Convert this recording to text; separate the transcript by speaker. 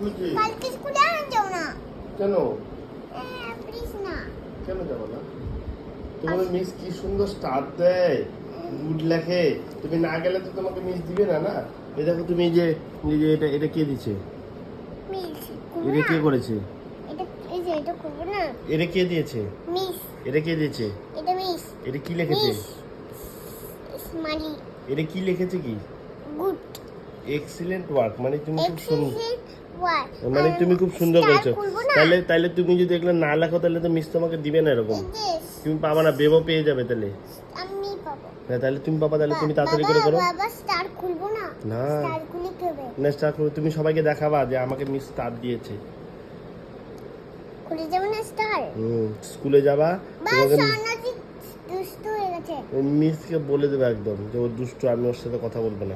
Speaker 1: কালকে স্কুলে আর যাও না।
Speaker 2: কেন?
Speaker 1: প্লিজ না।
Speaker 2: কেন যাব না? তোমার মিস কি সুন্দর স্টার দেয় গুড লেখে। তুমি না গেলে তো তোমাকে মিস দিবে না না? এই দেখো তুমি যে যে এটা এটা কে দিছে? এটা কে করেছে?
Speaker 1: এটা
Speaker 2: কে দিয়েছে?
Speaker 1: মিস
Speaker 2: এটা কে দিয়েছে?
Speaker 1: এটা মিস
Speaker 2: এটা কি লিখেছে?
Speaker 1: স্মাইলি
Speaker 2: এটা কি লিখেছে কি?
Speaker 1: গুড।
Speaker 2: এক্সিলেন্ট ওয়ার্ক মানে তুমি খুব সুন্দর। মানে তুমি খুব সুন্দর করেছ। তাহলে তাহলে তুমি যদি এগুলো না লেখো তাহলে তো মিস তোমাকে দিবে না এরকম। তুমি পাবা না বেবো পেয়ে যাবে তাহলে।
Speaker 1: আমি
Speaker 2: হ্যাঁ তাহলে তুমি পাবা তাহলে তুমি তাড়াতাড়ি করে করো।
Speaker 1: বাবা স্টার খুলবো না?
Speaker 2: না।
Speaker 1: স্টার খুলে
Speaker 2: না স্টার তুমি সবাইকে দেখাবা যে আমাকে মিস স্টার দিয়েছে।
Speaker 1: খুলে যাবে না স্টার
Speaker 2: হুম স্কুলে যাবা তোমাকে
Speaker 1: দুষ্ট হয়ে গেছে।
Speaker 2: মিসকে বলে দেবে একদম যে ও দুষ্টু আমি ওর সাথে কথা বলব না।